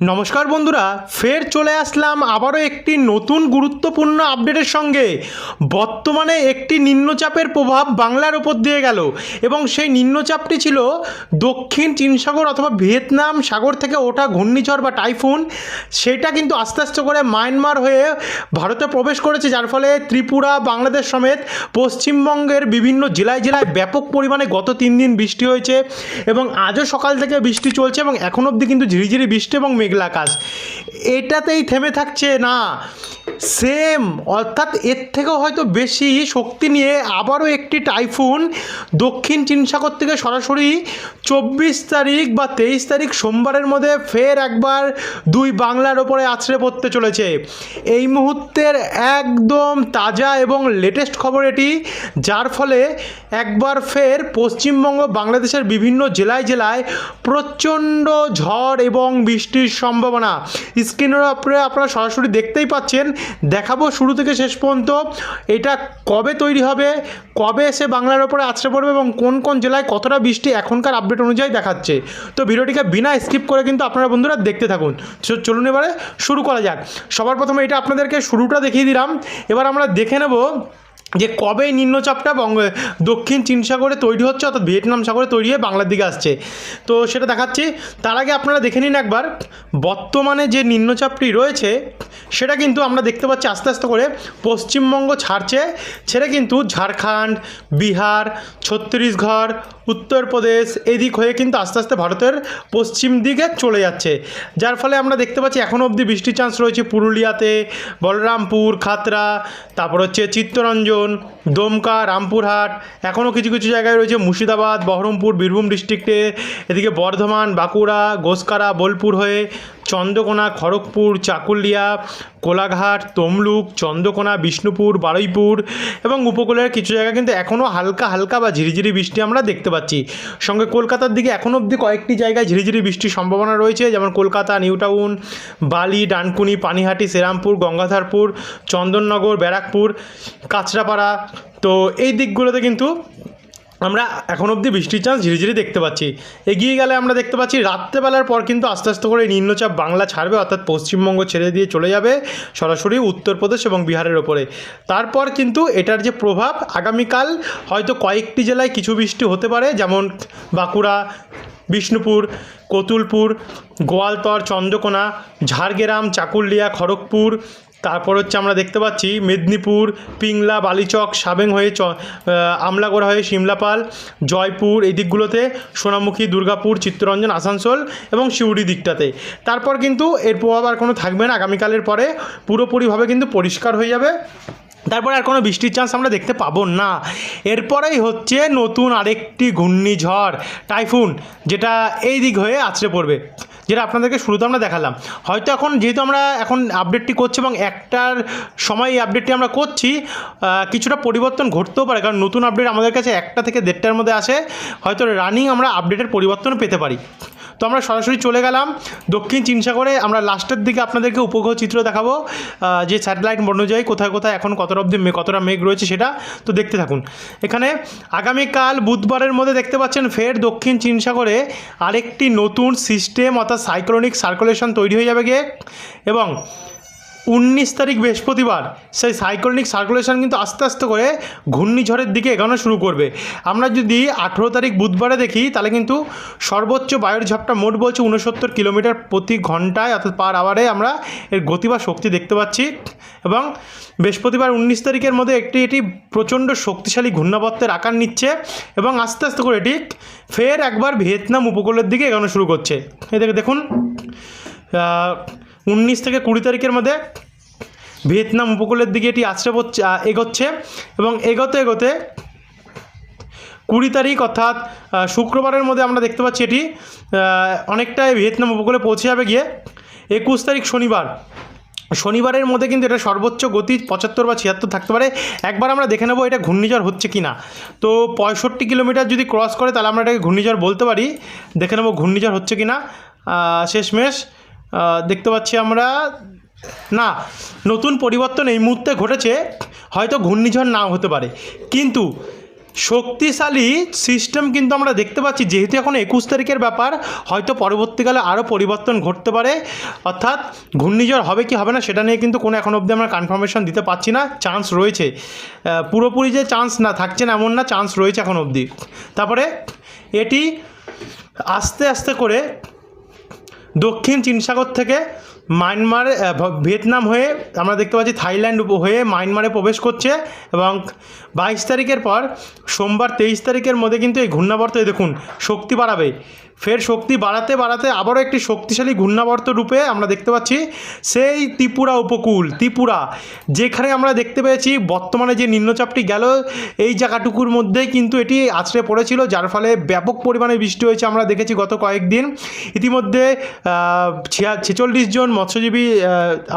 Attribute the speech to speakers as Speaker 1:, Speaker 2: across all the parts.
Speaker 1: নমস্কার বন্ধুরা, ফের চলে আসলাম আবারও একটি নতুন গুরুত্বপূর্ণ আপডেটের সঙ্গে। বর্তমানে একটি নিম্নচাপের প্রভাব বাংলার ওপর দিয়ে গেল এবং সেই নিম্নচাপটি ছিল দক্ষিণ চীন সাগর অথবা ভিয়েতনাম সাগর থেকে ওঠা ঘূর্ণিঝড় বা টাইফুন। সেটা কিন্তু আস্তে আস্তে করে মায়ানমার হয়ে ভারতে প্রবেশ করেছে, যার ফলে ত্রিপুরা, বাংলাদেশ সমেত পশ্চিমবঙ্গের বিভিন্ন জেলায় জেলায় ব্যাপক পরিমাণে গত তিন দিন বৃষ্টি হয়েছে এবং আজও সকাল থেকে বৃষ্টি চলছে এবং এখন অবধি কিন্তু ঝিরিঝিরি বৃষ্টি এবং মেঘলা আকাশ। এটাতেই থেমে থাকছে না। সেম অর্থাৎ এর থেকেও হয়তো বেশি শক্তি নিয়ে আবারও একটি টাইফুন দক্ষিণ চীন সাগর থেকে সরাসরি চব্বিশ তারিখ বা তেইশ তারিখ সোমবারের মধ্যে ফের একবার দুই বাংলার ওপরে আছড়ে পড়তে চলেছে। এই মুহূর্তের একদম তাজা এবং লেটেস্ট খবর এটি, যার ফলে একবার ফের পশ্চিমবঙ্গ, বাংলাদেশের বিভিন্ন জেলায় জেলায় প্রচণ্ড ঝড় এবং বৃষ্টির সম্ভাবনা। স্ক্রিনের উপরে আপনারা সরাসরি দেখতেই পাচ্ছেন। দেখাবো শুরু থেকে শেষ পর্যন্ত। এটা কবে তৈরি হবে? কবে এসে বাংলার ওপরে আছড়ে পড়বে এবং কোন কোন জেলায় কতটা বৃষ্টি এখনকার আপডেট অনুযায়ী দেখাচ্ছে? তো ভিডিওটিকে বিনা স্কিপ করে কিন্তু আপনারা বন্ধুরা দেখতে থাকুন। চলুন এবারে শুরু করা যাক। সবার প্রথমে এটা আপনাদেরকে শুরুটা দেখিয়ে দিলাম। এবার আমরা দেখে নেব যে কবে নিম্নচাপটা বঙ্গ, দক্ষিণ চীন সাগরে তৈরি হচ্ছে অর্থাৎ ভিয়েতনাম সাগরে তৈরি হয়ে বাংলার দিকে আসছে। তো সেটা দেখাচ্ছি। তার আগে আপনারা দেখে নিন একবার, বর্তমানে যে নিম্নচাপটি রয়েছে, সেটা কিন্তু আমরা দেখতে পাচ্ছি আস্তে আস্তে করে পশ্চিমবঙ্গ ছাড়ছে। ছেড়ে কিন্তু ঝাড়খণ্ড, বিহার, ছত্তিশগড় উত্তরপ্রদেশ এদিক হয়ে কিন্তু আস্তে আস্তে ভারতের পশ্চিম দিকে চলে যাচ্ছে। যার ফলে আমরা দেখতে পাচ্ছি এখনও অবধি বৃষ্টির চান্স রয়েছে পুরুলিয়াতে, বলরামপুর, খাতরা, তারপর হচ্ছে চিত্তরঞ্জন, দমকা, রামপুরহাট এখনও কিছু কিছু জায়গায় রয়েছে মুর্শিদাবাদ, বহরমপুর, বীরভূম ডিস্ট্রিক্টে এদিকে বর্ধমান, বাঁকুড়া, গোসকারা, বোলপুর হয়ে চন্দ্রকোনা, খড়গপুর, চাকুলিয়া, কোলাঘাট, তমলুক, চন্দ্রকোনা, বিষ্ণুপুর, বারুইপুর এবং উপকূলের কিছু জায়গা কিন্তু এখনও হালকা হালকা বা ঝিরিঝিরি বৃষ্টি আমরা দেখতে পাচ্ছি। সঙ্গে কলকাতার দিকে এখনও অবধি কয়েকটি জায়গায় ঝিরিঝিরি বৃষ্টির সম্ভাবনা রয়েছে, যেমন কলকাতা, নিউ টাউন, বালি, ডানকুনি, পানিহাটি, শ্রীরামপুর, গঙ্গাধারপুর, চন্দননগর, ব্যারাকপুর, কাঁচরাপাড়া। তো এই দিকগুলোতে কিন্তু আমরা এখন অবধি বৃষ্টির চান্স ঝিরিঝিরি দেখতে পাচ্ছি। এগিয়ে গেলে আমরা দেখতে পাচ্ছি, রাত্রেবেলার পর কিন্তু আস্তে আস্তে করে নিম্নচাপ বাংলা ছাড়বে, অর্থাৎ পশ্চিমবঙ্গ ছেড়ে দিয়ে চলে যাবে সরাসরি উত্তরপ্রদেশ এবং বিহারের ওপরে। তারপর কিন্তু এটার যে প্রভাব, আগামীকাল হয়তো কয়েকটি জেলায় কিছু বৃষ্টি হতে পারে, যেমন বাঁকুড়া, বিষ্ণুপুর, কতুলপুর, গোয়ালতর, চন্দ্রকোনা, ঝাড়গ্রাম, চাকুলিয়া, খড়গপুর তারপর হচ্ছে আমরা দেখতে পাচ্ছি মেদিনীপুর, পিংলা, বালিচক, সাবেং হয়ে চ আমলাগড় হয়ে সিমলাপাল জয়পুর এই দিকগুলোতে সোনামুখী, দুর্গাপুর, চিত্তরঞ্জন, আসানসোল এবং সিউড়ি দিকটাতে। তারপর কিন্তু এর প্রভাব আর কোনো থাকবে না। আগামীকালের পরে পুরোপুরিভাবে কিন্তু পরিষ্কার হয়ে যাবে। তারপরে আর কোনো বৃষ্টির চান্স আমরা দেখতে পাবো না। এরপরেই হচ্ছে নতুন আরেকটি ঘূর্ণিঝড়, টাইফুন, যেটা এই দিক হয়ে আছড়ে পড়বে। যেটা আপনাদেরকে শুরুতে আমরা দেখালাম। হয়তো এখন যেহেতু আমরা এখন আপডেটটি করছি এবং একটার সময় এই আপডেটটি আমরা করছি কিছুটা পরিবর্তন ঘটতেও পারে। কারণ নতুন আপডেট আমাদের কাছে একটা থেকে দেড়টার মধ্যে আসে। হয়তো রানিং আমরা আপডেটের পরিবর্তন পেতে পারি। তো আমরা সরাসরি চলে গেলাম দক্ষিণ চীন সাগরে আমরা লাস্টের দিকে আপনাদেরকে উপগ্রহ চিত্র দেখাবো যে স্যাটেলাইট অনুযায়ী কোথায় কোথায় এখন কতটা অব্দি কতটা মেঘ রয়েছে সেটা। তো দেখতে থাকুন। এখানে আগামীকাল বুধবারের মধ্যে দেখতে পাচ্ছেন ফের দক্ষিণ চীন সাগরে আরেকটি নতুন সিস্টেম অর্থাৎ সাইক্লোনিক সার্কুলেশন তৈরি হয়ে যাবে গিয়ে। এবং উনিশ তারিখ বৃহস্পতিবার। সেই সাইক্লোনিক সার্কুলেশন কিন্তু আস্তে আস্তে করে ঘূর্ণিঝড়ের দিকে এগানো শুরু করবে। আমরা যদি আঠেরো তারিখ বুধবারে দেখি, তাহলে কিন্তু সর্বোচ্চ বায়ুর ঝাপটা মোট বলছে উনসত্তর কিলোমিটার প্রতি ঘন্টায়, অর্থাৎ পার আওয়ারে আমরা এর গতি বা শক্তি দেখতে পাচ্ছি। এবং বৃহস্পতিবার উনিশ তারিখের মধ্যে একটি, এটি প্রচণ্ড শক্তিশালী ঘূর্ণাবর্তের আকার নিচ্ছে এবং আস্তে আস্তে করে এটি ফের একবার ভিয়েতনাম উপকূলের দিকে এগানো শুরু করছে। এদিকে দেখুন উনিশ থেকে কুড়ি তারিখের মধ্যে ভিয়েতনাম উপকূলের দিকে এটি আছড়ে পড়ছে এগোচ্ছে এবং এগোতে এগোতে কুড়ি তারিখ অর্থাৎ শুক্রবারের মধ্যে আমরা দেখতে পাচ্ছি এটি অনেকটাই ভিয়েতনাম উপকূলে পৌঁছে যাবে গিয়ে একুশ তারিখ শনিবার। শনিবারের মধ্যে কিন্তু এটা সর্বোচ্চ গতি পঁচাত্তর বা ছিয়াত্তর থাকতে পারে। একবার আমরা দেখে নেব এটা ঘূর্ণিঝড় হচ্ছে কি না। তো পঁয়ষট্টি কিলোমিটার যদি ক্রস করে তাহলে আমরা এটাকে ঘূর্ণিঝড় বলতে পারি। দেখে নেব ঘূর্ণিঝড় হচ্ছে কি না। শেষমেশ দেখতে পাচ্ছি আমরা, না, নতুন পরিবর্তন এই মুহূর্তে ঘটেছে, হয়তো ঘূর্ণিঝড় নাও হতে পারে। কিন্তু শক্তিশালী সিস্টেম কিন্তু আমরা দেখতে পাচ্ছি, যেহেতু এখন একুশ তারিখের ব্যাপার, হয়তো পরবর্তীকালে আরও পরিবর্তন ঘটতে পারে। অর্থাৎ ঘূর্ণিঝড় হবে কি হবে না, সেটা নিয়ে কিন্তু কোনো এখন অবধি আমরা কনফার্মেশন দিতে পারছি না চান্স রয়েছে। পুরোপুরি যে চান্স না, থাকছে না এমন না চান্স রয়েছে এখন অবধি। তারপরে এটি আস্তে আস্তে করে দক্ষিণ চীন সাগর থেকে মায়ানমার ভিয়েতনাম হয়ে আমরা দেখতে পাচ্ছি থাইল্যান্ড হয়ে মায়ানমারে প্রবেশ করছে এবং বাইশ তারিখের পর সোমবার তেইশ তারিখের মধ্যে কিন্তু এই ঘূর্ণাবর্ত দেখুন, শক্তি বাড়াবে। ফের শক্তি বাড়াতে বাড়াতে আবারও একটি শক্তিশালী ঘূর্ণাবর্ত রূপে আমরা দেখতে পাচ্ছি সেই ত্রিপুরা উপকূল, ত্রিপুরা, যেখানে আমরা দেখতে পেয়েছি বর্তমানে যে নিম্নচাপটি গেল, এই জায়গাটুকুর মধ্যেই কিন্তু এটি আছড়ে পড়েছিল, যার ফলে ব্যাপক পরিমাণে বৃষ্টি হয়েছে আমরা দেখেছি গত কয়েকদিন। ইতিমধ্যে ছেচল্লিশ জন মৎস্যজীবী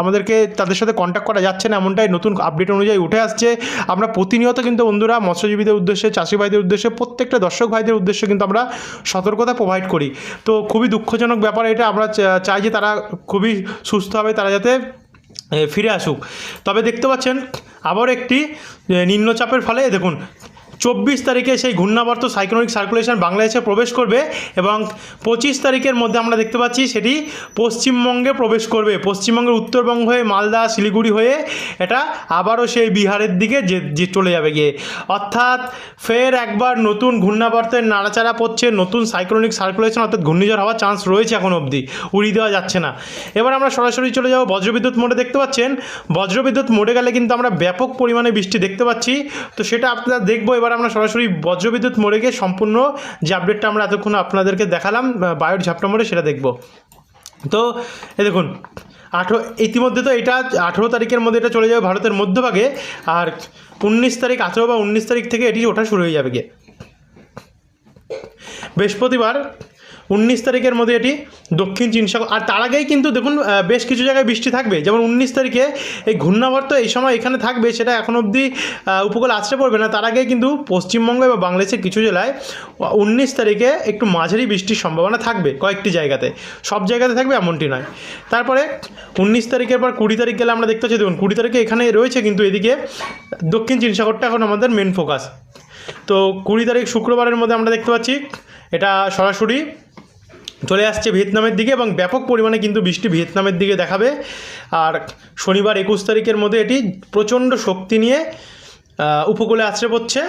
Speaker 1: আমাদেরকে তাদের সাথে কন্ট্যাক্ট করা যাচ্ছে না, এমনটাই নতুন আপডেট অনুযায়ী উঠে আসছে। আমরা প্রতিনিয়ত কিন্তু বন্ধুরা মৎস্যজীবীদের উদ্দেশ্যে চাষি ভাইদের উদ্দেশ্যে, প্রত্যেকটা দর্শক ভাইদের উদ্দেশ্যে কিন্তু আমরা সতর্কতা প্রোভাইড করি। তো খুবই দুঃখজনক ব্যাপার এটা, আমরা চাই যে তারা খুবই সুস্থ হবে তারা যাতে ফিরে আসুক। তবে দেখতে পাচ্ছেন, আবার একটি নিম্নচাপের ফলে দেখুন চব্বিশ তারিখে সেই ঘূর্ণাবর্ত সাইক্লোনিক সার্কুলেশন বাংলাদেশে প্রবেশ করবে এবং পঁচিশ তারিখের মধ্যে আমরা দেখতে পাচ্ছি সেটি পশ্চিমবঙ্গে প্রবেশ করবে। পশ্চিমবঙ্গের উত্তরবঙ্গ হয়ে মালদা, শিলিগুড়ি হয়ে এটা আবারও সেই বিহারের দিকে যে চলে যাবে গিয়ে। অর্থাৎ ফের একবার নতুন ঘূর্ণাবর্তের নাড়াচাড়া পড়ছে, নতুন সাইক্লোনিক সার্কুলেশন অর্থাৎ ঘূর্ণিঝড় হওয়ার চান্স রয়েছে এখন অবধি, উড়িয়ে দেওয়া যাচ্ছে না। এবার আমরা সরাসরি চলে যাব বজ্রবিদ্যুৎ মোডে, দেখতে পাচ্ছেন? বজ্রবিদ্যুৎ মোডে গেলে কিন্তু আমরা ব্যাপক পরিমাণে বৃষ্টি দেখতে পাচ্ছি। তো সেটা আপনারা দেখব, এবার আমরা সরাসরি বজ্রবিদ্যুৎ মোড়ে গিয়ে সম্পূর্ণ যে আপডেটটা আমরা এতক্ষণ আপনাদেরকে দেখালাম বায়োর ঝাপটা মোড়ে সেটা দেখব। তো এ দেখুন, আঠেরো, ইতিমধ্যে তো এটা আঠেরো তারিখের মধ্যে এটা চলে যাবে ভারতের মধ্যভাগে, আর উনিশ তারিখ আঠেরো বা উনিশ তারিখ থেকে এটি ওঠা শুরু হয়ে যাবে গিয়ে। বৃহস্পতিবার উনিশ তারিখের মধ্যে এটি দক্ষিণ চীন সাগর। আর তার আগেই কিন্তু দেখুন বেশ কিছু জায়গায় বৃষ্টি থাকবে। যেমন উনিশ তারিখে এই ঘূর্ণাবর্ত এই সময় এখানে থাকবে, সেটা এখন অবধি উপকূল আছড়ে পড়বে না। তার আগেই কিন্তু পশ্চিমবঙ্গ বা বাংলাদেশের কিছু জেলায় উনিশ তারিখে একটু মাঝারি বৃষ্টির সম্ভাবনা থাকবে কয়েকটি জায়গাতে। সব জায়গাতে থাকবে এমনটি নয়। তারপরে উনিশ তারিখের পর কুড়ি তারিখ গেলে আমরা দেখতে পাচ্ছি, দেখুন, কুড়ি তারিখে এখানে রয়েছে কিন্তু এদিকে দক্ষিণ চীন সাগরটা এখন আমাদের মেন ফোকাস তো কুড়ি তারিখ শুক্রবারের মধ্যে আমরা দেখতে পাচ্ছি, এটা সরাসরি চলে আসছে ভিয়েতনামের দিকে এবং ব্যাপক পরিমাণে কিন্তু বৃষ্টি ভিয়েতনামের দিকে দেখাবে। আর শনিবার একুশ তারিখের মধ্যে এটি প্রচণ্ড শক্তি নিয়ে উপকূলে আছড়ে পড়ছে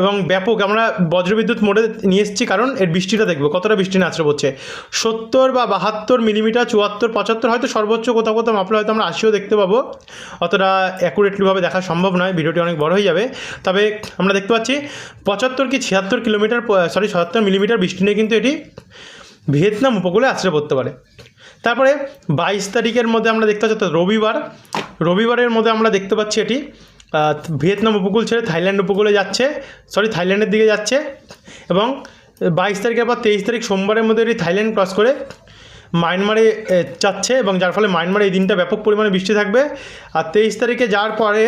Speaker 1: এবং ব্যাপক আমরা বজ্রবিদ্যুৎ মোড়ে নিয়ে এসেছি কারণ এর বৃষ্টিটা দেখব, কতটা বৃষ্টি না আছড়ে পড়ছে। সত্তর বা বাহাত্তর মিলিমিটার, চুয়াত্তর, পঁচাত্তর হয়তো সর্বোচ্চ কোথাও কোথাও মাপলে হয়তো আমরা আশিও দেখতে পাবো। অতটা অ্যাকুরেটলিভাবে দেখা সম্ভব নয়, ভিডিওটি অনেক বড় হয়ে যাবে। তবে আমরা দেখতে পাচ্ছি পঁচাত্তর কি ছিয়াত্তর কিলোমিটার সরি সত্তর মিলিমিটার বৃষ্টি নিয়ে কিন্তু এটি ভিয়েতনাম উপকূলে আশ্রয় পড়তে পারে। তারপরে বাইশ তারিখের মধ্যে আমরা দেখতে পাচ্ছি, অর্থাৎ রবিবার, রবিবারের মধ্যে আমরা দেখতে পাচ্ছি এটি ভিয়েতনাম উপকূল ছেড়ে থাইল্যান্ড উপকূলে যাচ্ছে সরি থাইল্যান্ডের দিকে যাচ্ছে এবং বাইশ তারিখের পর তেইশ তারিখ সোমবারের মধ্যে এটি থাইল্যান্ড ক্রস করে মায়ানমারে যাচ্ছে এবং যার ফলে মায়ানমারে এই দিনটা ব্যাপক পরিমাণে বৃষ্টি থাকবে। আর তেইশ তারিখে যাওয়ার পরে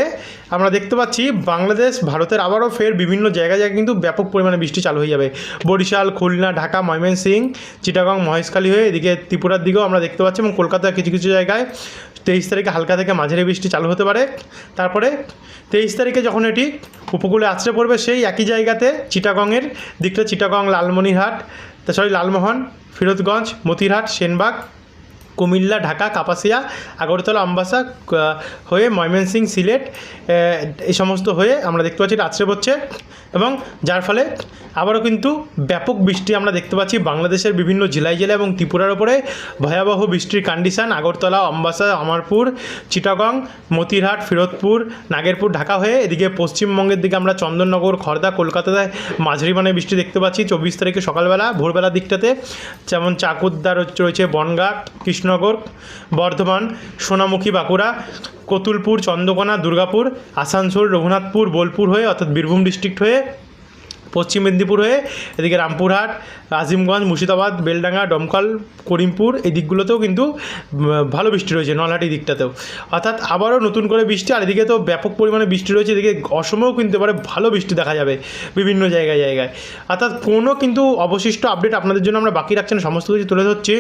Speaker 1: আমরা দেখতে পাচ্ছি বাংলাদেশ, ভারতের আবারও ফের বিভিন্ন জায়গায় জায়গায় কিন্তু ব্যাপক পরিমাণে বৃষ্টি চালু হয়ে যাবে। বরিশাল, খুলনা, ঢাকা, ময়মনসিং, চিটাগং, মহেশখালী হয়ে এদিকে ত্রিপুরার দিকেও আমরা দেখতে পাচ্ছি এবং কলকাতার কিছু কিছু জায়গায় তেইশ তারিখে হালকা থেকে মাঝারি বৃষ্টি চালু হতে পারে। তারপরে তেইশ তারিখে যখন এটি উপকূলে আছড়ে পড়বে সেই একই জায়গাতে চিটাগংয়ের দিকটা, চিটাগং, লালমনিরহাট সরি লালমোহন ফিরোজগঞ্জ মতিরহাট সেনবাগ কুমিল্লা, ঢাকা, কাপাসিয়া, আগরতলা আমবাসা হয়ে ময়মনসিং সিলেট এই সমস্ত হয়ে আমরা দেখতে পাচ্ছি এটা আছড়ে পড়ছে এবং যার ফলে আবারও কিন্তু ব্যাপক বৃষ্টি আমরা দেখতে পাচ্ছি বাংলাদেশের বিভিন্ন জেলায় জেলায় এবং ত্রিপুরার ওপরে ভয়াবহ বৃষ্টির কন্ডিশন আগরতলা, অম্বাসা আমারপুর চিটাগং, মতিরহাট, ফিরোজপুর, নাগেরপুর, ঢাকা হয়ে এদিকে পশ্চিমবঙ্গের দিকে আমরা চন্দননগর খড়দা কলকাতায় মাঝারি মানে বৃষ্টি দেখতে পাচ্ছি। চব্বিশ তারিখে সকালবেলা, ভোরবেলার দিকটাতে যেমন চাকুদ্দা রয়েছে- বনগাঁ কৃষ্ণনগর, বর্ধমান, সোনামুখী বাঁকুড়া, কতুলপুর, চন্দ্রকোনা, দুর্গাপুর, আসানসোল, রঘুনাথপুর, বোলপুর হয়ে অর্থাৎ বীরভূম ডিস্ট্রিক্ট হয়ে পশ্চিম মেদিনীপুর হয়ে এদিকে রামপুরহাট, আজিমগঞ্জ, মুর্শিদাবাদ, বেলডাঙ্গা, দমকল, করিমপুর, এই দিকগুলোতেও কিন্তু ভালো বৃষ্টি রয়েছে নলহাটি দিকটাতেও। অর্থাৎ আবারও নতুন করে বৃষ্টি, আর এদিকে তো ব্যাপক পরিমাণে বৃষ্টি রয়েছে, এদিকে অসমেও কিন্তু এবারে ভালো বৃষ্টি দেখা যাবে বিভিন্ন জায়গায় জায়গায়। অর্থাৎ কোনো কিন্তু অবশিষ্ট আপডেট আপনাদের জন্য আমরা বাকি রাখছেন সমস্ত কিছু তুলে ধরছি।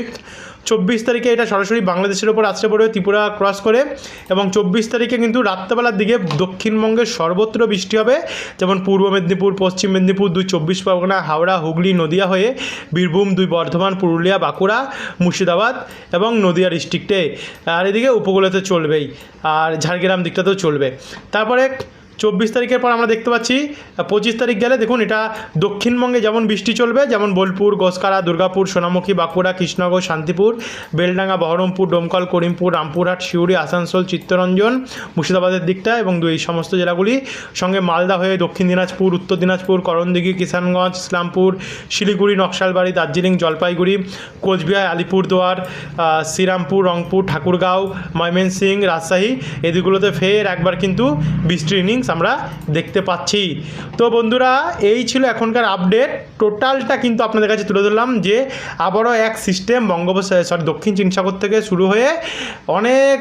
Speaker 1: চব্বিশ তারিখে এটা সরাসরি বাংলাদেশের ওপর আছড়ে পড়বে ত্রিপুরা ক্রস করে, এবং চব্বিশ তারিখে কিন্তু রাত্রেবেলার দিকে দক্ষিণবঙ্গের সর্বত্র বৃষ্টি হবে, যেমন পূর্ব মেদিনীপুর, পশ্চিম মেদিনীপুর দুই চব্বিশ পরগনা, হাওড়া, হুগলি, নদিয়া হয়ে বীরভূম দুই বর্ধমান, পুরুলিয়া, বাঁকুড়া, মুর্শিদাবাদ এবং নদিয়া ডিস্ট্রিক্টে আর এদিকে উপকূলেতে চলবেই, আর ঝাড়গ্রাম দিকটাতেও চলবে। তারপরে চব্বিশ তারিখের পর আমরা দেখতে পাচ্ছি, পঁচিশ তারিখ গেলে দেখুন এটা দক্ষিণবঙ্গে যেমন বৃষ্টি চলবে, যেমন বোলপুর গোসকারা দুর্গাপুর, সোনামুখী, বাঁকুড়া, কৃষ্ণনগর, শান্তিপুর, বেলডাঙ্গা, বহরমপুর, ডোমকল, করিমপুর, রামপুরহাট শিউড়ি আসানসোল, চিত্তরঞ্জন, মুর্শিদাবাদের দিকটা এবং দুই সমস্ত জেলাগুলি। সঙ্গে মালদা হয়ে দক্ষিণ দিনাজপুর, উত্তর দিনাজপুর, করণদিঘি, কিষানগঞ্জ, ইসলামপুর, শিলিগুড়ি, নকশালবাড়ি, দার্জিলিং, জলপাইগুড়ি, কোচবিহার, আলিপুরদুয়ার শ্রীরামপুর, রংপুর, ঠাকুরগাঁও, ময়মনসিংহ, রাজশাহী, এদিকগুলোতে ফের একবার কিন্তু বৃষ্টির ইনিংস আমরা দেখতে পাচ্ছি। তো বন্ধুরা, এই ছিল এখনকার আপডেট টোটালটা কিন্তু আপনাদের কাছে তুলে ধরলাম যে আবারও এক সিস্টেম বঙ্গোপসাগর সরি দক্ষিণ চীন সাগর থেকে শুরু হয়ে অনেক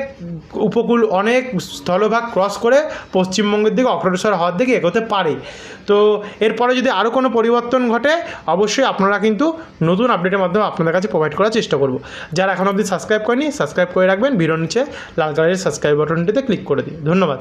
Speaker 1: উপকূল, অনেক স্থলভাগ ক্রস করে পশ্চিমবঙ্গের দিকে অগ্রসর হওয়ার দিকে এগোতে পারে। তো এরপরে যদি আরও কোনো পরিবর্তন ঘটে, অবশ্যই আপনারা কিন্তু নতুন আপডেটের মাধ্যমে আপনাদের কাছে প্রোভাইড করার চেষ্টা করব। যারা এখন অবধি সাবস্ক্রাইব করেনি সাবস্ক্রাইব করে রাখবেন। ভিডিওর নিচে লাল কালারের সাবস্ক্রাইব বাটনটিতে ক্লিক করে দিন। ধন্যবাদ।